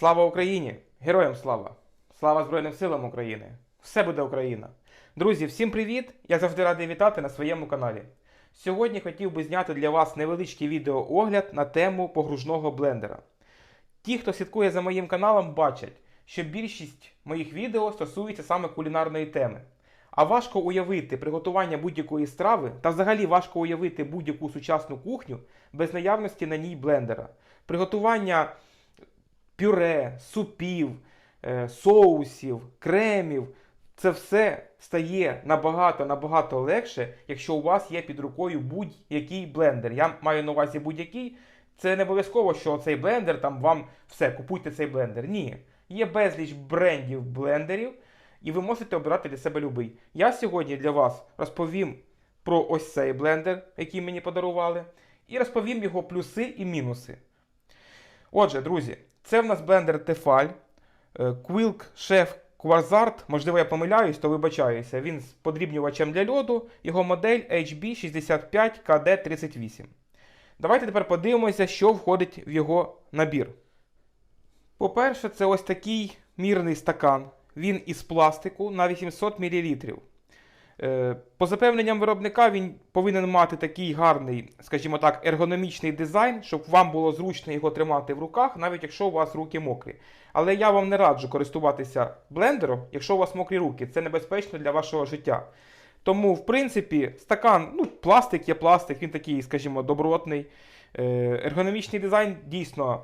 Слава Україні! Героям слава! Слава Збройним силам України! Все буде Україна! Друзі, всім привіт! Я завжди радий вітати на своєму каналі. Сьогодні хотів би зняти для вас невеличкий відеоогляд на тему погружного блендера. Ті, хто слідкує за моїм каналом, бачать, що більшість моїх відео стосується саме кулінарної теми. А важко уявити приготування будь-якої страви та взагалі важко уявити будь-яку сучасну кухню без наявності на ній блендера. Приготування пюре, супів, е, соусів, кремів. Це все стає набагато набагато легше, якщо у вас є під рукою будь-який блендер. Я маю на увазі будь-який. Це не обов'язково, що цей блендер там вам все, купуйте цей блендер. Ні. Є безліч брендів блендерів, і ви можете обирати для себе любий. Я сьогодні для вас розповім про ось цей блендер, який мені подарували, і розповім його плюси і мінуси. Отже, друзі, це в нас блендер е, Quilk Chef Quasart, можливо, я помиляюсь, то вибачаюся. Він з подрібнювачем для льоду, його модель HB65KD38. Давайте тепер подивимося, що входить в його набір. По-перше, це ось такий мірний стакан. Він із пластику на 800 мл. Е, По запевненням виробника, він повинен мати такий гарний, скажімо так, ергономічний дизайн, щоб вам було зручно його тримати в руках, навіть якщо у вас руки мокрі. Але я вам не раджу користуватися блендером, якщо у вас мокрі руки. Це небезпечно для вашого життя. Тому, в принципі, стакан, ну, пластик є пластик, він такий, скажімо, добротний. Е, Ергономічний дизайн дійсно.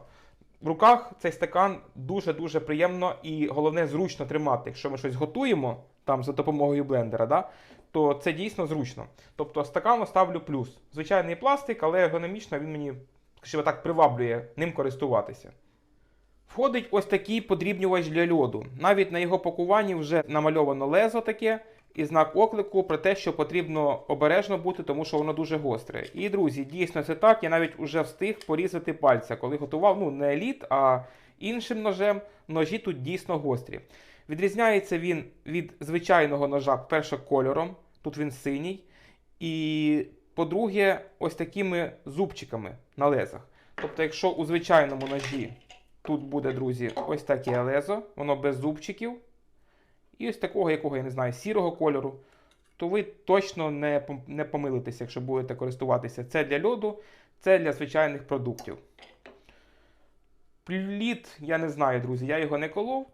В руках цей стакан дуже-дуже приємно і головне зручно тримати. Якщо ми щось готуємо там за допомогою блендера, да, то це дійсно зручно. Тобто стакану ставлю плюс. Звичайний пластик, але ергономічно він мені, скажімо так, приваблює ним користуватися. Входить ось такий подрібнювач для льоду. Навіть на його пакуванні вже намальовано лезо таке і знак оклику про те, що потрібно обережно бути, тому що воно дуже гостре. І, друзі, дійсно це так. Я навіть уже встиг порізати пальця, коли готував ну не еліт, а іншим ножем. Ножі тут дійсно гострі. Відрізняється він від звичайного ножа, перше кольором, тут він синій. І, по-друге, ось такими зубчиками на лезах. Тобто, якщо у звичайному ножі тут буде, друзі, ось таке лезо, воно без зубчиків. І ось такого, якого я не знаю, сірого кольору, то ви точно не, не помилитеся, якщо будете користуватися. Це для льоду, це для звичайних продуктів. Пліт, я не знаю, друзі, я його не колов,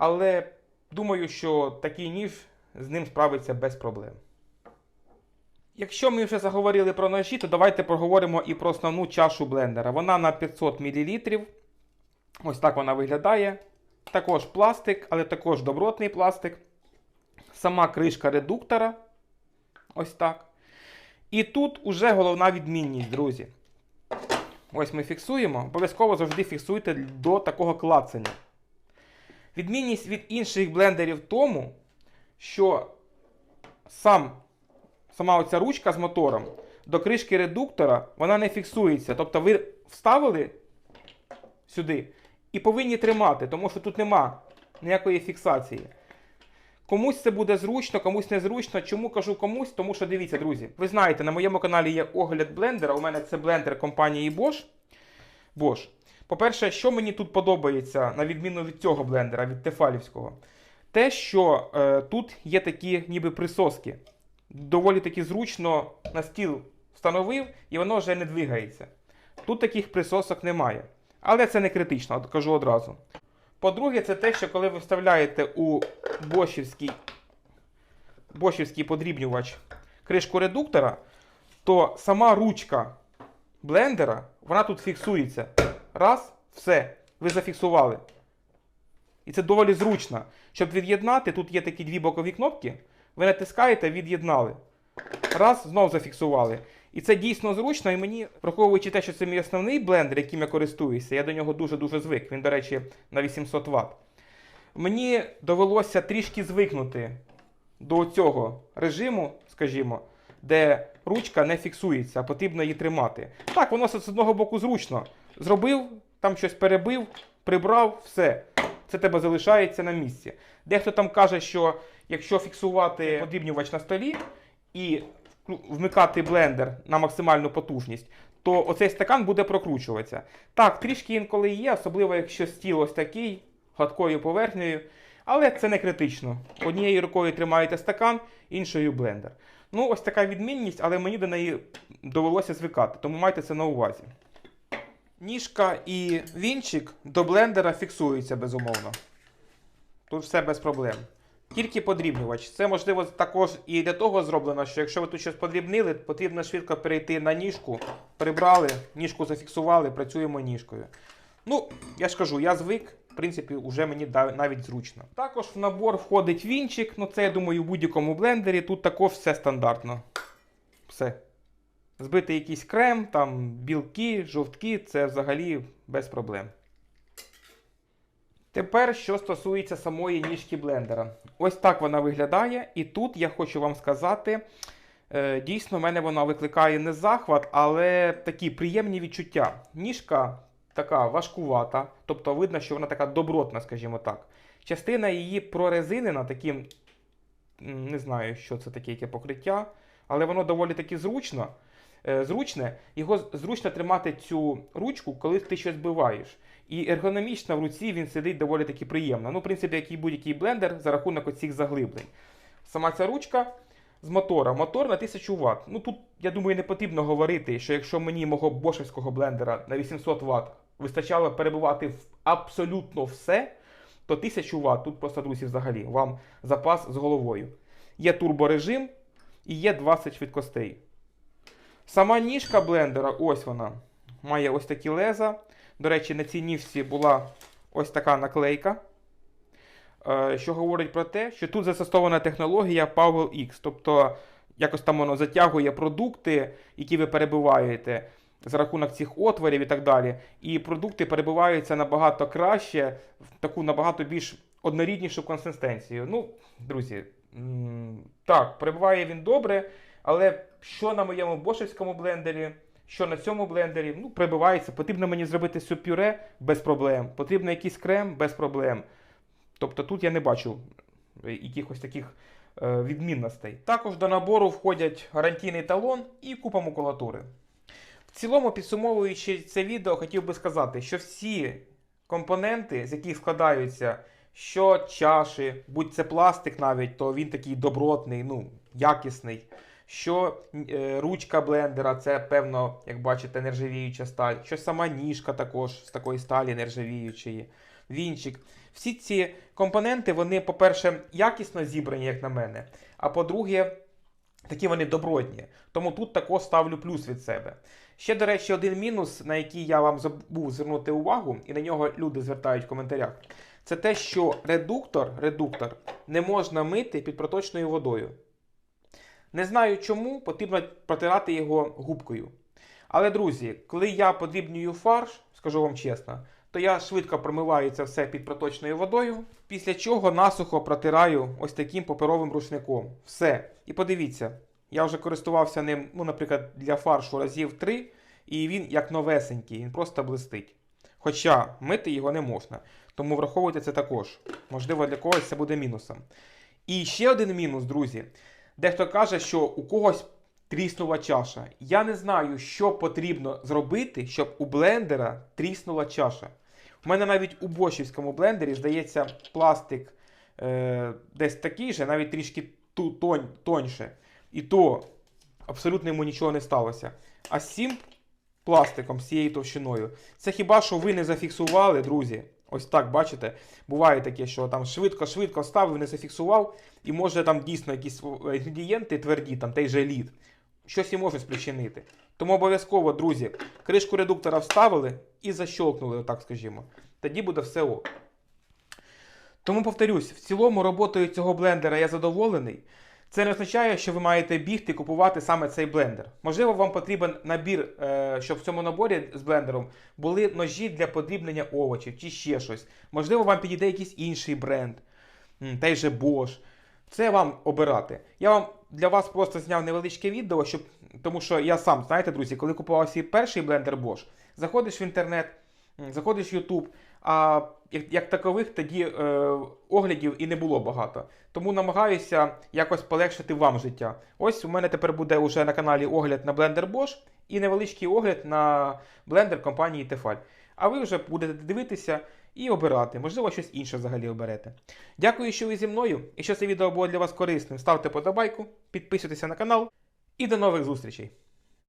але думаю, що такий ніж з ним справиться без проблем. Якщо ми вже заговорили про ножі, то давайте поговоримо і про основну чашу блендера. Вона на 500 мл. Ось так вона виглядає. Також пластик, але також добротний пластик. Сама кришка редуктора. Ось так. І тут уже головна відмінність, друзі. Ось ми фіксуємо. Обов'язково завжди фіксуйте до такого клацання. Відмінність від інших блендерів в тому, що сам, сама оця ручка з мотором до кришки редуктора вона не фіксується. Тобто ви вставили сюди і повинні тримати, тому що тут нема ніякої фіксації. Комусь це буде зручно, комусь незручно. Чому кажу комусь? Тому що дивіться, друзі, ви знаєте, на моєму каналі є огляд блендера. У мене це блендер компанії Bosch. Bosch. По-перше, що мені тут подобається, на відміну від цього блендера, від Тефалівського, те, що е, тут є такі ніби присоски. Доволі таки зручно на стіл встановив, і воно вже не двигається. Тут таких присосок немає. Але це не критично, кажу одразу. По-друге, це те, що коли ви вставляєте у бошівський, бошівський подрібнювач кришку редуктора, то сама ручка блендера, вона тут фіксується. Раз, все, ви зафіксували. І це доволі зручно. Щоб від'єднати, тут є такі дві бокові кнопки. Ви натискаєте, від'єднали. Раз, знов зафіксували. І це дійсно зручно, і мені, враховуючи те, що це мій основний блендер, яким я користуюся, я до нього дуже-дуже звик. Він, до речі, на 800 Вт. Мені довелося трішки звикнути до цього режиму, скажімо, де ручка не фіксується, а потрібно її тримати. Так, воно з одного боку зручно. Зробив, там щось перебив, прибрав, все. Це тебе залишається на місці. Дехто там каже, що якщо фіксувати подрібнювач на столі і вмикати блендер на максимальну потужність, то оцей стакан буде прокручуватися. Так, трішки інколи є, особливо якщо стіл ось такий, гладкою поверхнею, але це не критично. Однією рукою тримаєте стакан, іншою блендер. Ну, ось така відмінність, але мені до неї довелося звикати, тому майте це на увазі. Ніжка і вінчик до блендера фіксуються безумовно. Тут все без проблем. Тільки подрібнювач. Це можливо також і для того зроблено, що якщо ви тут щось подрібнили, потрібно швидко перейти на ніжку, прибрали, ніжку зафіксували, працюємо ніжкою. Ну, я ж кажу, я звик, в принципі, вже мені навіть зручно. Також в набор входить вінчик, ну це я думаю, в будь-якому блендері. Тут також все стандартно. Все. Збити якийсь крем, там білки, жовтки, це взагалі без проблем. Тепер, що стосується самої ніжки блендера. Ось так вона виглядає, і тут я хочу вам сказати, е, дійсно, в мене вона викликає не захват, але такі приємні відчуття. Ніжка така важкувата, тобто видно, що вона така добротна, скажімо так. Частина її прорезинена таким, не знаю, що це таке, яке покриття, але воно доволі таки зручно. е, Зручне, його зручно тримати цю ручку, коли ти щось збиваєш. І ергономічно в руці він сидить доволі таки приємно. Ну, в принципі, як і будь-який блендер за рахунок оцих заглиблень. Сама ця ручка з мотора. Мотор на 1000 Вт. Ну тут, я думаю, не потрібно говорити, що якщо мені мого бошевського блендера на 800 Вт вистачало перебувати в абсолютно все, то 1000 Вт тут просто, друзі, взагалі вам запас з головою. Є турборежим і є 20 швидкостей. Сама ніжка блендера, ось вона, має ось такі леза. До речі, на цій ніжці була ось така наклейка, е, що говорить про те, що тут застосована технологія Powell X. Тобто, якось там воно затягує продукти, які ви перебиваєте за рахунок цих отворів і так далі. І продукти перебиваються набагато краще, в таку набагато більш одноріднішу консистенцію. Ну, друзі, так, перебиває він добре, але що на моєму бошевському блендері, що на цьому блендері, ну, прибивається. Потрібно мені зробити супюре без проблем. Потрібно якийсь крем без проблем. Тобто тут я не бачу е, якихось таких е, відмінностей. Також до набору входять гарантійний талон і купа макулатури. В цілому, підсумовуючи це відео, хотів би сказати, що всі компоненти, з яких складаються, що чаші, будь це пластик навіть, то він такий добротний, ну, якісний. Що е, ручка блендера, це певно, як бачите, нержавіюча сталь. Що сама ніжка також з такої сталі нержавіючої. Вінчик. Всі ці компоненти, вони, по-перше, якісно зібрані, як на мене. А по-друге, такі вони добротні. Тому тут також ставлю плюс від себе. Ще, до речі, один мінус, на який я вам забув звернути увагу, і на нього люди звертають в коментарях. Це те, що редуктор, редуктор не можна мити під проточною водою. Не знаю чому, потрібно протирати його губкою. Але, друзі, коли я подрібнюю фарш, скажу вам чесно, то я швидко промиваю це все під проточною водою, після чого насухо протираю ось таким паперовим рушником. Все. І подивіться, я вже користувався ним, ну, наприклад, для фаршу разів три, і він як новесенький, він просто блистить. Хоча мити його не можна. Тому враховуйте це також. Можливо, для когось це буде мінусом. І ще один мінус, друзі. Дехто каже, що у когось тріснула чаша. Я не знаю, що потрібно зробити, щоб у блендера тріснула чаша. У мене навіть у бошівському блендері, здається, пластик е, десь такий же, навіть трішки тонь, тоньше. І то абсолютно йому нічого не сталося. А з цим пластиком, з цією товщиною, це хіба що ви не зафіксували, друзі? Ось так, бачите, буває таке, що там швидко-швидко вставив, не зафіксував, і може там дійсно якісь інгредієнти тверді, там той же лід, щось і може спричинити. Тому обов'язково, друзі, кришку редуктора вставили і защолкнули, отак скажімо. Тоді буде все ок. Тому повторюсь, в цілому роботою цього блендера я задоволений. Це не означає, що ви маєте бігти купувати саме цей блендер. Можливо, вам потрібен набір, е, щоб в цьому наборі з блендером були ножі для подрібнення овочів чи ще щось. Можливо, вам підійде якийсь інший бренд, той же Bosch. Це вам обирати. Я вам для вас просто зняв невеличке відео, щоб, тому що я сам, знаєте, друзі, коли купував свій перший блендер Bosch, заходиш в інтернет, заходиш в YouTube, а як, як такових тоді е, оглядів і не було багато. Тому намагаюся якось полегшити вам життя. Ось у мене тепер буде уже на каналі огляд на блендер Bosch і невеличкий огляд на блендер компанії Tefal. А ви вже будете дивитися і обирати. Можливо, щось інше взагалі оберете. Дякую, що ви зі мною. Якщо це відео було для вас корисним, ставте подобайку, підписуйтеся на канал і до нових зустрічей!